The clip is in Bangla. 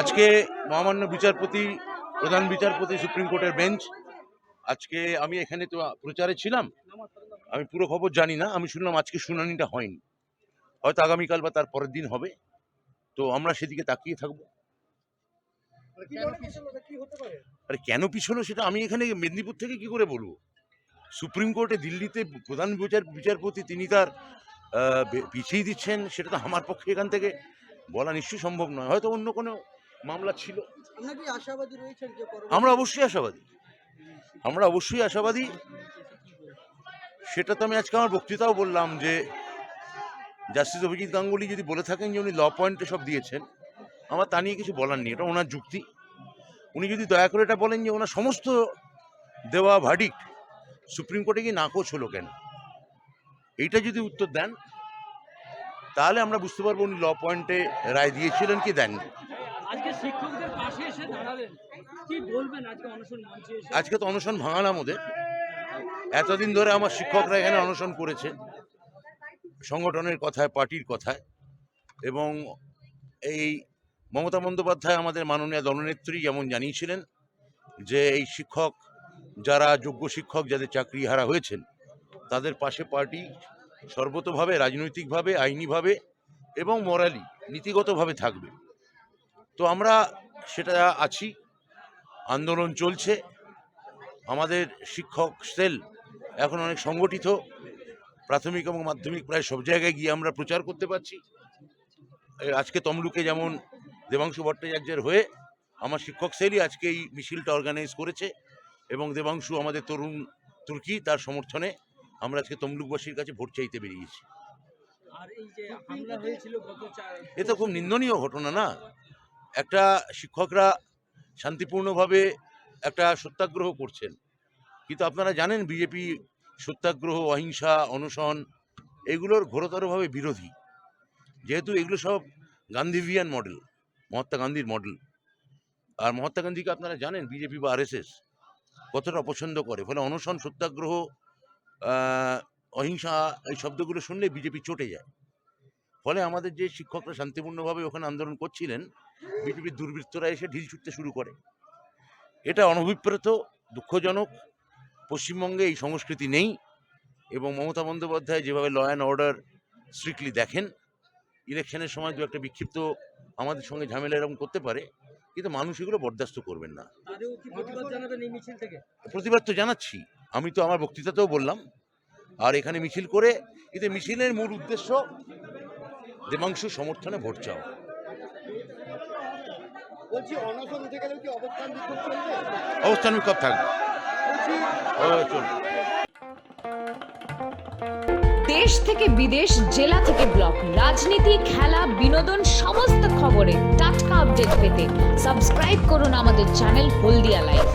আজকে মহামান্য বিচারপতি, প্রধান বিচারপতি, সুপ্রিম কোর্টের বেঞ্চ, আজকে আমি এখানে তো প্রচারে ছিলাম। আমি পুরো খবর জানি না, আমি শুনলাম আজকে শুনানিটা হয়নি। হয়তো আগামীকাল বা তার পরের দিন হবে। তো আমরা সেদিকে তাকিয়ে থাকব। আরে কেন পিছলো সেটা আমি এখানে মেদিনীপুর থেকে কি করে বলব? সুপ্রিম কোর্টে দিল্লিতে প্রধান বিচার, বিচারপতি তিনি তার পিছিয়ে দিচ্ছেন, সেটা তো আমার পক্ষে এখান থেকে বলা নিশ্চয়ই সম্ভব নয়। হয়তো অন্য কোনো মামলা ছিল। আমরা অবশ্যই আশাবাদী। আমরা অবশ্যই আশাবাদী। সেটা তো আমি আজকে আমার বক্তৃতাও বললাম যে জাস্টিস অভিজিৎ গাঙ্গুলি যদি বলে থাকেন যে উনি ল পয়েন্টে সব দিয়েছেন আমার তা নিয়ে কিছু বলার নেই। এটা ওনার যুক্তি। উনি যদি দয়া করে এটা বলেন যে ওনার সমস্ত দেওয়া ভার্ডিক্ট সুপ্রিম কোর্টে গিয়ে নাকচ হলো কেন? এইটা যদি উত্তর দেন তাহলে আমরা বুঝতে পারব উনি ল পয়েন্টে রায় দিয়েছিলেন কি দেননি। আজকে তো অনশন ভাঙালাম ওদের এতদিন ধরে আমার শিক্ষকরা এখানে অনশন করেছে। সংগঠনের কথায় পার্টির কথায়। এবং এই মমতা বন্দ্যোপাধ্যায় আমাদের মাননীয় দলনেত্রী যেমন জানিয়েছিলেন যে এই শিক্ষক যারা যোগ্য শিক্ষক যাদের চাকরি হারা হয়েছেন তাদের পাশে পার্টি সর্বতভাবে রাজনৈতিকভাবে, আইনিভাবে এবং মরালি নীতিগতভাবে থাকবে। তো আমরা সেটা আছি। আন্দোলন চলছে। আমাদের শিক্ষক সেল এখন অনেক সংগঠিত। প্রাথমিক এবং মাধ্যমিক প্রায় সব জায়গায় গিয়ে আমরা প্রচার করতে পারছি। আজকে তমলুকে যেমন দেবাংশু ভট্টাচার্যের হয়ে আমার শিক্ষক সেলই আজকে এই মিছিলটা অর্গানাইজ করেছে এবং দেবাংশু আমাদের তরুণ তুর্কি তার সমর্থনে আমরা আজকে তমলুকবাসীর কাছে ভোট চাইতে বেরিয়েছি। এ তো খুব নিন্দনীয় ঘটনা না। একটা শিক্ষকরা শান্তিপূর্ণভাবে একটা সত্যাগ্রহ করছেন। কিন্তু আপনারা জানেন বিজেপি সত্যাগ্রহ অহিংসা অনশন এগুলোর ঘোরতরভাবে বিরোধী। যেহেতু এগুলো সব গান্ধীভিয়ান মডেল মহাত্মা গান্ধীর মডেল আর মহাত্মা গান্ধীকে আপনারা জানেন বিজেপি বা আরএসএস কতটা অপছন্দ করে। ফলে অনশন সত্যাগ্রহ অহিংসা এই শব্দগুলো শুনলে বিজেপি চটে যায়। ফলে আমাদের যে শিক্ষকরা শান্তিপূর্ণভাবে ওখানে আন্দোলন করছিলেন বিজেপির দুর্বৃত্তরা এসে ঢিল ছুটতে শুরু করে। এটা অনভিপ্রেত দুঃখজনক। পশ্চিমবঙ্গে এই সংস্কৃতি নেই এবং মমতা বন্দ্যোপাধ্যায় যেভাবে ল অ্যান্ড অর্ডার স্ট্রিক্টলি দেখেন ইলেকশনের সময় দু একটা বিক্ষিপ্ত আমাদের সঙ্গে ঝামেলা এরকম করতে পারে কিন্তু মানুষ এগুলো বরদাস্ত করবেন না। প্রতিবাদ তো জানাচ্ছি। আমি তো আমার বক্তৃতাতেও বললাম আর এখানে মিছিল করে এতে মিছিলের মূল উদ্দেশ্য দেবাংশু সমর্থনে ভোট চাওয়া। বলছি অনশন উঠে গেলেও কি অবস্থান বিক্ষোভ চলবে? অবস্থান বিক্ষোভ থাকবে। দেশ থেকে বিদেশ জেলা থেকে ব্লক রাজনীতি খেলা বিনোদন সমস্ত খবরে টাটকা আপডেট পেতে সাবস্ক্রাইব করুন আমাদের চ্যানেল হলদিয়া লাইভ।